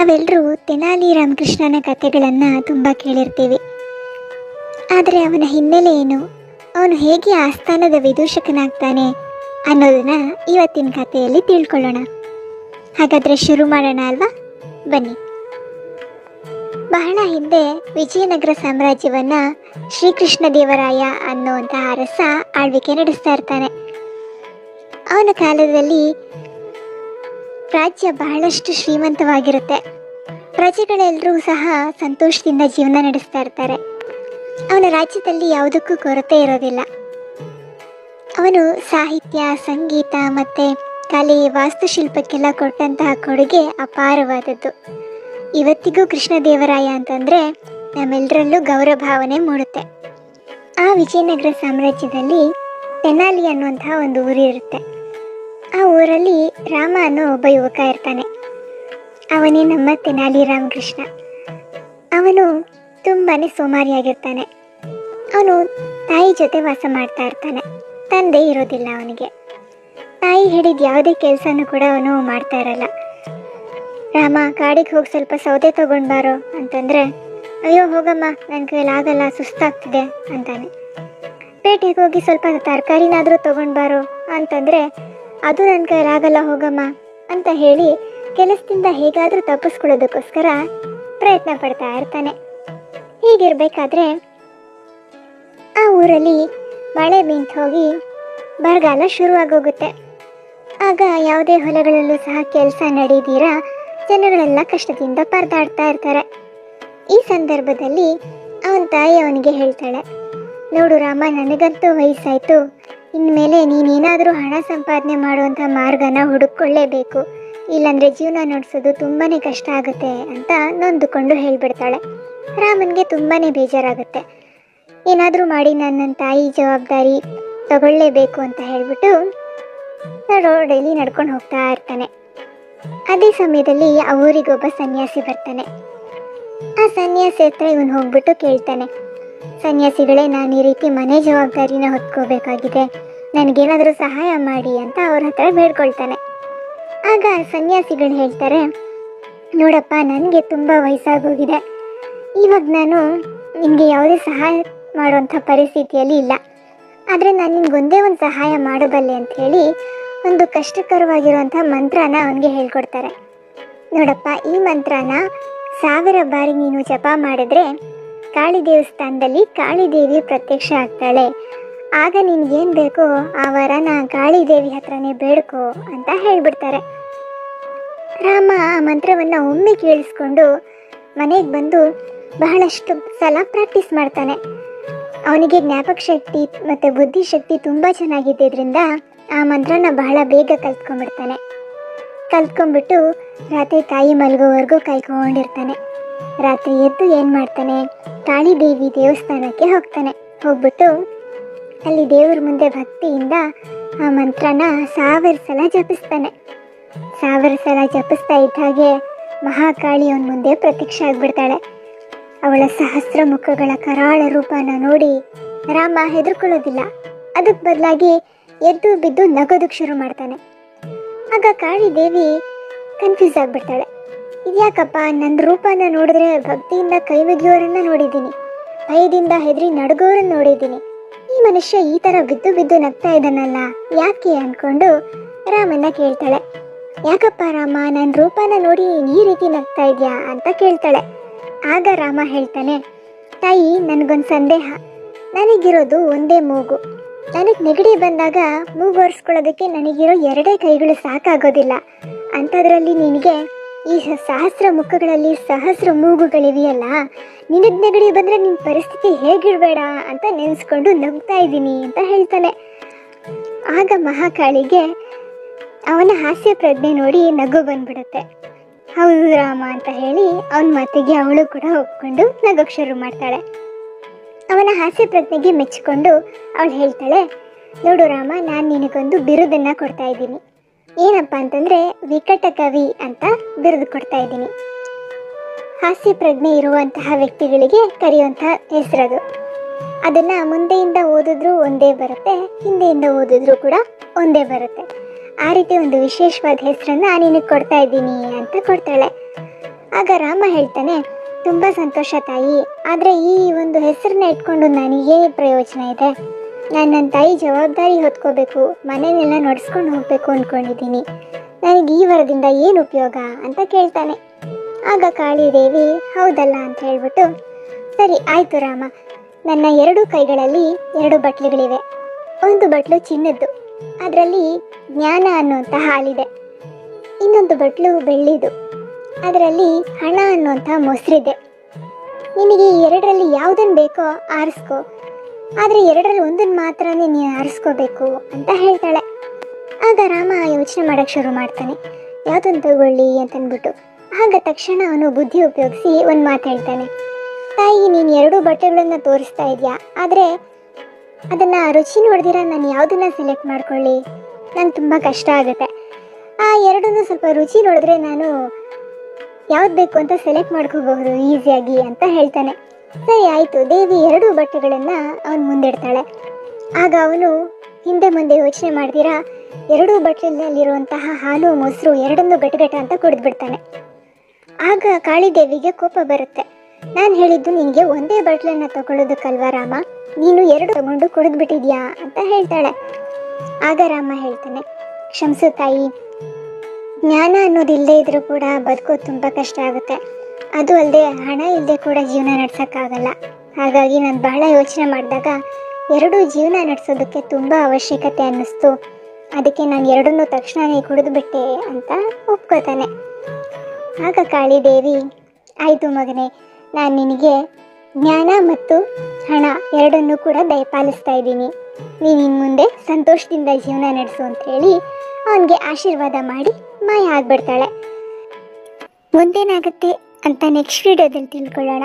ನಾವೆಲ್ಲರೂ ತೆನಾಲಿ ರಾಮಕೃಷ್ಣನ ಕಥೆಗಳನ್ನು ತುಂಬ ಕೇಳಿರ್ತೀವಿ. ಆದರೆ ಅವನ ಹಿನ್ನೆಲೆ ಏನು? ಅವನು ಹೇಗೆ ಆಸ್ಥಾನದ ವಿದೂಷಕನಾಗ್ತಾನೆ ಅನ್ನೋದನ್ನ ಇವತ್ತಿನ ಕಥೆಯಲ್ಲಿ ತಿಳ್ಕೊಳ್ಳೋಣ. ಹಾಗಾದರೆ ಶುರು ಮಾಡೋಣ ಅಲ್ವಾ? ಬನ್ನಿ. ಬಹಳ ಹಿಂದೆ ವಿಜಯನಗರ ಸಾಮ್ರಾಜ್ಯವನ್ನು ಶ್ರೀಕೃಷ್ಣ ದೇವರಾಯ ಅನ್ನುವಂತಹ ಅರಸ ಆಳ್ವಿಕೆ ನಡೆಸ್ತಾ ಇರ್ತಾನೆ. ಅವನ ಕಾಲದಲ್ಲಿ ರಾಜ್ಯ ಬಹಳಷ್ಟು ಶ್ರೀಮಂತವಾಗಿರುತ್ತೆ. ಪ್ರಜೆಗಳೆಲ್ಲರೂ ಸಹ ಸಂತೋಷದಿಂದ ಜೀವನ ನಡೆಸ್ತಾ ಇರ್ತಾರೆ. ಅವನ ರಾಜ್ಯದಲ್ಲಿ ಯಾವುದಕ್ಕೂ ಕೊರತೆ ಇರೋದಿಲ್ಲ. ಅವನು ಸಾಹಿತ್ಯ, ಸಂಗೀತ ಮತ್ತು ಕಲೆ, ವಾಸ್ತುಶಿಲ್ಪಕ್ಕೆಲ್ಲ ಕೊಟ್ಟಂತಹ ಕೊಡುಗೆ ಅಪಾರವಾದದ್ದು. ಇವತ್ತಿಗೂ ಕೃಷ್ಣದೇವರಾಯ ಅಂತಂದರೆ ನಮ್ಮೆಲ್ಲರಲ್ಲೂ ಗೌರವ ಭಾವನೆ ಮೂಡುತ್ತೆ. ಆ ವಿಜಯನಗರ ಸಾಮ್ರಾಜ್ಯದಲ್ಲಿ ತೆನಾಲಿ ಅನ್ನುವಂತಹ ಒಂದು ಊರಿರುತ್ತೆ. ಆ ಊರಲ್ಲಿ ರಾಮ ಅನ್ನೋ ಒಬ್ಬ ಯುವಕ ಇರ್ತಾನೆ. ಅವನೇ ನಮ್ಮ ತೆನಾಲಿ ರಾಮಕೃಷ್ಣ. ಅವನು ತುಂಬಾ ಸೋಮಾರಿಯಾಗಿರ್ತಾನೆ. ಅವನು ತಾಯಿ ಜೊತೆ ವಾಸ ಮಾಡ್ತಾ ಇರ್ತಾನೆ. ತಂದೆ ಇರೋದಿಲ್ಲ ಅವನಿಗೆ. ತಾಯಿ ಹೇಳಿದ ಯಾವುದೇ ಕೆಲಸನೂ ಕೂಡ ಅವನು ಮಾಡ್ತಾ ಇರಲ್ಲ. ರಾಮ ಕಾಡಿಗೆ ಹೋಗಿ ಸ್ವಲ್ಪ ಸೌದೆ ತಗೊಂಡು ಬಾರೋ ಅಂತಂದ್ರೆ, ಅಯ್ಯೋ ಹೋಗಮ್ಮ ನನ್ನ ಕೈಯಲ್ಲಿ ಆಗಲ್ಲ, ಸುಸ್ತಾಗ್ತಿದೆ ಅಂತಾನೆ. ಪೇಟೆಗೆ ಹೋಗಿ ಸ್ವಲ್ಪ ತರಕಾರಿನಾದರೂ ತಗೊಂಡು ಬಾರೋ ಅಂತಂದ್ರೆ ಅದು ನನ್ನ ಕೈಲಾಗಲ್ಲ ಹೋಗಮ್ಮ ಅಂತ ಹೇಳಿ ಕೆಲಸದಿಂದ ಹೇಗಾದರೂ ತಪ್ಪಿಸ್ಕೊಳ್ಳೋದಕ್ಕೋಸ್ಕರ ಪ್ರಯತ್ನ ಪಡ್ತಾ ಇರ್ತಾನೆ. ಹೀಗಿರ್ಬೇಕಾದ್ರೆ ಆ ಊರಲ್ಲಿ ಮಳೆ ನಿಂತು ಹೋಗಿ ಬರಗಾಲ ಶುರುವಾಗೋಗುತ್ತೆ. ಆಗ ಯಾವುದೇ ಹೊಲಗಳಲ್ಲೂ ಸಹ ಕೆಲಸ ನಡೀದಿರ ಜನಗಳೆಲ್ಲ ಕಷ್ಟದಿಂದ ಪರದಾಡ್ತಾ ಇರ್ತಾರೆ. ಈ ಸಂದರ್ಭದಲ್ಲಿ ಅವನ ತಾಯಿ ಅವನಿಗೆ ಹೇಳ್ತಾಳೆ, ನೋಡು ರಾಮ, ನನಗಂತೂ ವಯಸ್ಸಾಯ್ತು. ಇನ್ಮೇಲೆ ನೀನೇನಾದರೂ ಹಣ ಸಂಪಾದನೆ ಮಾಡುವಂಥ ಮಾರ್ಗನ ಹುಡುಕೊಳ್ಳೇಬೇಕು ಇಲ್ಲಾಂದರೆ ಜೀವನ ನಡೆಸೋದು ತುಂಬಾ ಕಷ್ಟ ಆಗುತ್ತೆ ಅಂತ ನೊಂದುಕೊಂಡು ಹೇಳಿಬಿಡ್ತಾಳೆ. ರಾಮನಿಗೆ ತುಂಬಾ ಬೇಜಾರಾಗುತ್ತೆ. ಏನಾದರೂ ಮಾಡಿ ನನ್ನ ತಾಯಿ ಜವಾಬ್ದಾರಿ ತಗೊಳ್ಳೇಬೇಕು ಅಂತ ಹೇಳಿಬಿಟ್ಟು ರೋಡಲ್ಲಿ ನಡ್ಕೊಂಡು ಹೋಗ್ತಾ ಇರ್ತಾನೆ. ಅದೇ ಸಮಯದಲ್ಲಿ ಆ ಊರಿಗೊಬ್ಬ ಸನ್ಯಾಸಿ ಬರ್ತಾನೆ. ಆ ಸನ್ಯಾಸಿ ಹತ್ರ ಇವನು ಹೋಗ್ಬಿಟ್ಟು ಕೇಳ್ತಾನೆ. ಸನ್ಯಾಸಿಗಳೇ, ನಾನು ಈ ರೀತಿ ಮನೆ ಜವಾಬ್ದಾರಿನ ಹೊತ್ಕೋಬೇಕಾಗಿದೆ. ನನಗೇನಾದರೂ ಸಹಾಯ ಮಾಡಿ ಅಂತ ಅವ್ರ ಹತ್ರ ಬೇಡ್ಕೊಳ್ತಾನೆ. ಆಗ ಸನ್ಯಾಸಿಗಳು ಹೇಳ್ತಾರೆ, ನೋಡಪ್ಪ, ನನಗೆ ತುಂಬ ವಯಸ್ಸಾಗೋಗಿದೆ. ಇವಾಗ ನಾನು ನಿಮಗೆ ಯಾವುದೇ ಸಹಾಯ ಮಾಡುವಂಥ ಪರಿಸ್ಥಿತಿಯಲ್ಲಿ ಇಲ್ಲ. ಆದರೆ ನಾನು ನಿಮ್ಗೊಂದೇ ಒಂದು ಸಹಾಯ ಮಾಡಬಲ್ಲೆ ಅಂತ ಹೇಳಿ ಒಂದು ಕಷ್ಟಕರವಾಗಿರುವಂಥ ಮಂತ್ರನ ಅವನಿಗೆ ಹೇಳ್ಕೊಡ್ತಾರೆ. ನೋಡಪ್ಪ, ಈ ಮಂತ್ರನ ಸಾವಿರ ಬಾರಿ ನೀನು ಜಪ ಮಾಡಿದ್ರೆ ಕಾಳಿ ದೇವಸ್ಥಾನದಲ್ಲಿ ಕಾಳಿ ದೇವಿ ಪ್ರತ್ಯಕ್ಷ ಆಗ್ತಾಳೆ. ಆಗ ನಿನ್ಗೇನು ಬೇಕೋ ಆ ವರನ ಕಾಳಿ ದೇವಿ ಹತ್ರನೇ ಬೇಡ್ಕೋ ಅಂತ ಹೇಳ್ಬಿಡ್ತಾರೆ. ರಾಮ ಆ ಮಂತ್ರವನ್ನು ಒಮ್ಮೆ ಕೇಳಿಸ್ಕೊಂಡು ಮನೆಗೆ ಬಂದು ಬಹಳಷ್ಟು ಸಲ ಪ್ರಾಕ್ಟೀಸ್ ಮಾಡ್ತಾನೆ. ಅವನಿಗೆ ಜ್ಞಾಪಕ ಶಕ್ತಿ ಮತ್ತು ಬುದ್ಧಿಶಕ್ತಿ ತುಂಬ ಚೆನ್ನಾಗಿದ್ದರಿಂದ ಆ ಮಂತ್ರನ ಬಹಳ ಬೇಗ ಕಲ್ತ್ಕೊಂಡ್ಬಿಡ್ತಾನೆ. ಕಲ್ತ್ಕೊಂಡ್ಬಿಟ್ಟು ರಾತ್ರಿ ತಾಯಿ ಮಲಗೋವರೆಗೂ ಕಾಯ್ಕೊಂಡಿರ್ತಾನೆ ರಾತ್ರಿ ಎದ್ದು ಏನು ಮಾಡ್ತಾನೆ? ಕಾಳಿದೇವಿ ದೇವಸ್ಥಾನಕ್ಕೆ ಹೋಗ್ತಾನೆ. ಹೋಗ್ಬಿಟ್ಟು ಅಲ್ಲಿ ದೇವ್ರ ಮುಂದೆ ಭಕ್ತಿಯಿಂದ ಆ ಮಂತ್ರನ ಸಾವಿರ ಸಲ ಜಪಿಸ್ತಾನೆ. ಸಾವಿರ ಸಲ ಜಪಿಸ್ತಾ ಇದ್ದ ಹಾಗೆ ಮಹಾಕಾಳಿ ಅವನ ಮುಂದೆ ಪ್ರತ್ಯಕ್ಷ ಆಗಿಬಿಡ್ತಾಳೆ. ಅವಳ ಸಹಸ್ರ ಮುಖಗಳ ಕರಾಳ ರೂಪನ ನೋಡಿ ರಾಮ ಹೆದರ್ಕೊಳ್ಳೋದಿಲ್ಲ. ಅದಕ್ಕೆ ಬದಲಾಗಿ ಎದ್ದು ಬಿದ್ದು ನಗೋದಕ್ಕೆ ಶುರು ಮಾಡ್ತಾನೆ. ಆಗ ಕಾಳಿ ದೇವಿ ಕನ್ಫ್ಯೂಸ್ ಆಗ್ಬಿಡ್ತಾಳೆ. ಇದ್ಯಾಕಪ್ಪ? ನನ್ನ ರೂಪನ ನೋಡಿದ್ರೆ ಭಕ್ತಿಯಿಂದ ಕೈ ಮುಗಿಯೋರನ್ನ ನೋಡಿದ್ದೀನಿ. ಭಯದಿಂದ ಹೆದರಿ ನಡುಗೋರನ್ನ ನೋಡಿದ್ದೀನಿ. ಈ ಮನುಷ್ಯ ಈ ಥರ ಬಿದ್ದು ಬಿದ್ದು ನಗ್ತಾ ಇದ್ದಾನಲ್ಲ? ಯಾಕೆ ಅನ್ಕೊಂಡು ರಾಮನ್ನ ಕೇಳ್ತಾಳೆ. ಯಾಕಪ್ಪ ರಾಮ ನನ್ನ ರೂಪನ ನೋಡಿ ಈ ರೀತಿ ನಗ್ತಾ ಇದೆಯಾ ಅಂತ ಕೇಳ್ತಾಳೆ. ಆಗ ರಾಮ ಹೇಳ್ತಾನೆ, ತಾಯಿ, ನನಗೊಂದು ಸಂದೇಹ. ನನಗಿರೋದು ಒಂದೇ ಮೂಗು. ನನಗೆ ನೆಗಡಿ ಬಂದಾಗ ಮೂಗು ಒರೆಸ್ಕೊಳ್ಳೋದಕ್ಕೆ ನನಗಿರೋ ಎರಡೇ ಕೈಗಳು ಸಾಕಾಗೋದಿಲ್ಲ. ಅಂಥದ್ರಲ್ಲಿ ನಿನಗೆ ಈ ಸಹಸ್ರ ಮುಖಗಳಲ್ಲಿ ಸಹಸ್ರ ಮೂಗುಗಳಿವೆಯಲ್ಲ, ನಿನಗೆ ನೆಗಡಿ ಬಂದರೆ ನಿನ್ನ ಪರಿಸ್ಥಿತಿ ಹೇಗಿರಬೇಡ ಅಂತ ನೆನೆಸ್ಕೊಂಡು ನಗ್ತಾ ಇದ್ದೀನಿ ಅಂತ ಹೇಳ್ತಾನೆ. ಆಗ ಮಹಾಕಾಳಿಗೆ ಅವನ ಹಾಸ್ಯ ಪ್ರಜ್ಞೆ ನೋಡಿ ನಗು ಬಂದ್ಬಿಡುತ್ತೆ. ಹೌದು ರಾಮ ಅಂತ ಹೇಳಿ ಅವನ ಮಾತಿಗೆ ಅವಳು ಕೂಡ ಒಪ್ಕೊಂಡು ನಗೋಕ್ ಶುರು ಮಾಡ್ತಾಳೆ. ಅವನ ಹಾಸ್ಯ ಪ್ರಜ್ಞೆಗೆ ಮೆಚ್ಚಿಕೊಂಡು ಅವಳು ಹೇಳ್ತಾಳೆ, ನೋಡು ರಾಮ, ನಾನು ನಿನಗೊಂದು ಬಿರುದನ್ನ ಕೊಡ್ತಾ ಇದ್ದೀನಿ. ಏನಪ್ಪ ಅಂತಂದ್ರೆ ವಿಕಟ ಕವಿ ಅಂತ ಬಿರುದು ಕೊಡ್ತಾ ಇದ್ದೀನಿ. ಹಾಸ್ಯ ಪ್ರಜ್ಞೆ ಇರುವಂತಹ ವ್ಯಕ್ತಿಗಳಿಗೆ ಕರೆಯುವಂತಹ ಹೆಸರದು. ಅದನ್ನ ಮುಂದೆಯಿಂದ ಓದಿದ್ರು ಒಂದೇ ಬರುತ್ತೆ, ಹಿಂದೆಯಿಂದ ಓದಿದ್ರು ಕೂಡ ಒಂದೇ ಬರುತ್ತೆ. ಆ ರೀತಿ ಒಂದು ವಿಶೇಷವಾದ ಹೆಸರನ್ನ ನಿನಗೆ ಕೊಡ್ತಾ ಇದ್ದೀನಿ ಅಂತ ಕೊಡ್ತಾಳೆ. ಆಗ ರಾಮ ಹೇಳ್ತಾನೆ, ತುಂಬ ಸಂತೋಷ ತಾಯಿ, ಆದರೆ ಈ ಒಂದು ಹೆಸರನ್ನ ಇಟ್ಕೊಂಡು ನನಗೆ ಪ್ರಯೋಜನ ಇದೆ. ನಾನು ನನ್ನ ತಾಯಿ ಜವಾಬ್ದಾರಿ ಹೊತ್ಕೋಬೇಕು ಮನೆಯನ್ನೆಲ್ಲ ನಡೆಸ್ಕೊಂಡು ಹೋಗಬೇಕು ಅಂದ್ಕೊಂಡಿದ್ದೀನಿ ನನಗೆ ಈ ವರದಿಂದ ಏನು ಉಪಯೋಗ ಅಂತ ಕೇಳ್ತಾನೆ. ಆಗ ಕಾಳಿದೇವಿ ಹೌದಲ್ಲ ಅಂತ ಹೇಳ್ಬಿಟ್ಟು, ಸರಿ, ಆಯಿತು ರಾಮ. ನನ್ನ ಎರಡು ಕೈಗಳಲ್ಲಿ ಎರಡು ಬಟ್ಲುಗಳಿವೆ. ಒಂದು ಬಟ್ಲು ಚಿನ್ನದ್ದು. ಅದರಲ್ಲಿ ಜ್ಞಾನ ಅನ್ನುವಂಥ ಹಾಲಿದೆ. ಇನ್ನೊಂದು ಬಟ್ಲು ಬೆಳ್ಳಿದು. ಅದರಲ್ಲಿ ಹಣ ಅನ್ನುವಂಥ ಮೊಸರಿದೆ. ನಿನಗೆ ಈ ಎರಡರಲ್ಲಿ ಯಾವುದನ್ನು ಬೇಕೋ ಆರಿಸ್ಕೋ. ಆದರೆ ಎರಡರಲ್ಲಿ ಒಂದನ್ನು ಮಾತ್ರ ನೀನು ಆರಿಸ್ಕೋಬೇಕು ಅಂತ ಹೇಳ್ತಾಳೆ. ಆಗ ರಾಮ ಯೋಚನೆ ಮಾಡೋಕ್ಕೆ ಶುರು ಮಾಡ್ತಾನೆ. ಯಾವುದನ್ನು ತಗೊಳ್ಳಿ ಅಂತಂದ್ಬಿಟ್ಟು ಆಗ ತಕ್ಷಣ ಅವನು ಬುದ್ಧಿ ಉಪಯೋಗಿಸಿ ಒಂದು ಮಾತು ಹೇಳ್ತಾನೆ. ತಾಯಿ, ನೀನು ಎರಡು ಬಟ್ಟೆಗಳನ್ನು ತೋರಿಸ್ತಾ ಇದೆಯಾ? ಆದರೆ ಅದನ್ನು ರುಚಿ ನೋಡ್ದಿರ ನಾನು ಯಾವುದನ್ನು ಸೆಲೆಕ್ಟ್ ಮಾಡ್ಕೊಳ್ಳಿ? ನಂಗೆ ತುಂಬ ಕಷ್ಟ ಆಗುತ್ತೆ. ಆ ಎರಡನ್ನು ಸ್ವಲ್ಪ ರುಚಿ ನೋಡಿದ್ರೆ ನಾನು ಯಾವ್ದು ಬೇಕು ಅಂತ ಸೆಲೆಕ್ಟ್ ಮಾಡ್ಕೋಬಹುದು ಈಸಿಯಾಗಿ ಅಂತ ಹೇಳ್ತಾನೆ. ಸರಿ ಆಯಿತು. ದೇವಿ ಎರಡು ಬಟ್ಟೆಗಳನ್ನು ಅವನು ಮುಂದಿಡ್ತಾಳೆ. ಆಗ ಅವನು, ಹಿಂದೆ ಮುಂದೆ ಯೋಚನೆ ಮಾಡ್ದಿರಾ ಎರಡೂ ಬಟ್ಟಲಲ್ಲಿರುವಂತಹ ಹಾಲು, ಮೊಸರು ಎರಡನ್ನೂ ಗಟಗಟ ಅಂತ ಕುಡಿದ್ಬಿಡ್ತಾನೆ. ಆಗ ಕಾಳಿದೇವಿಗೆ ಕೋಪ ಬರುತ್ತೆ. ನಾನು ಹೇಳಿದ್ದು ನಿನಗೆ ಒಂದೇ ಬಟ್ಲನ್ನ ತಗೊಳ್ಳೋದಕ್ಕಲ್ವಾ ರಾಮ? ನೀನು ಎರಡು ತಗೊಂಡು ಕುಡಿದ್ಬಿಟ್ಟಿದ್ಯಾ ಅಂತ ಹೇಳ್ತಾಳೆ. ಆಗ ರಾಮ ಹೇಳ್ತಾನೆ, ಕ್ಷಮಿಸು ತಾಯಿ. ಜ್ಞಾನ ಅನ್ನೋದಿಲ್ಲದೆ ಇದ್ರೂ ಕೂಡ ಬದುಕೋದು ತುಂಬ ಕಷ್ಟ ಆಗುತ್ತೆ. ಅದು ಅಲ್ಲದೆ ಹಣ ಇಲ್ಲದೆ ಕೂಡ ಜೀವನ ನಡ್ಸೋಕ್ಕಾಗಲ್ಲ. ಹಾಗಾಗಿ ನಾನು ಬಹಳ ಯೋಚನೆ ಮಾಡಿದಾಗ ಎರಡೂ ಜೀವನ ನಡೆಸೋದಕ್ಕೆ ತುಂಬ ಅವಶ್ಯಕತೆ ಅನ್ನಿಸ್ತು. ಅದಕ್ಕೆ ನಾನು ಎರಡನ್ನೂ ತಕ್ಷಣವೇ ಕುಡಿದುಬಿಟ್ಟೆ ಅಂತ ಒಪ್ಕೋತಾನೆ. ಆಗ ಕಾಳಿದೇವಿ, ಆಯಿತು ಮಗನೇ, ನಾನು ನಿನಗೆ ಜ್ಞಾನ ಮತ್ತು ಹಣ ಎರಡನ್ನೂ ಕೂಡ ದಯಪಾಲಿಸ್ತಾ ಇದ್ದೀನಿ. ನೀನು ಇನ್ನು ಮುಂದೆ ಸಂತೋಷದಿಂದ ಜೀವನ ನಡೆಸು ಅಂತ ಹೇಳಿ ಅವನಿಗೆ ಆಶೀರ್ವಾದ ಮಾಡಿ ಮಾಯ ಆಗ್ಬಿಡ್ತಾಳೆ. ಮುಂದೇನಾಗುತ್ತೆ? ಅಂತ ನೆಕ್ಸ್ಟ್ ವಿಡಿಯೋದಲ್ಲಿ ತಿಳ್ಕೊಳ್ಳೋಣ.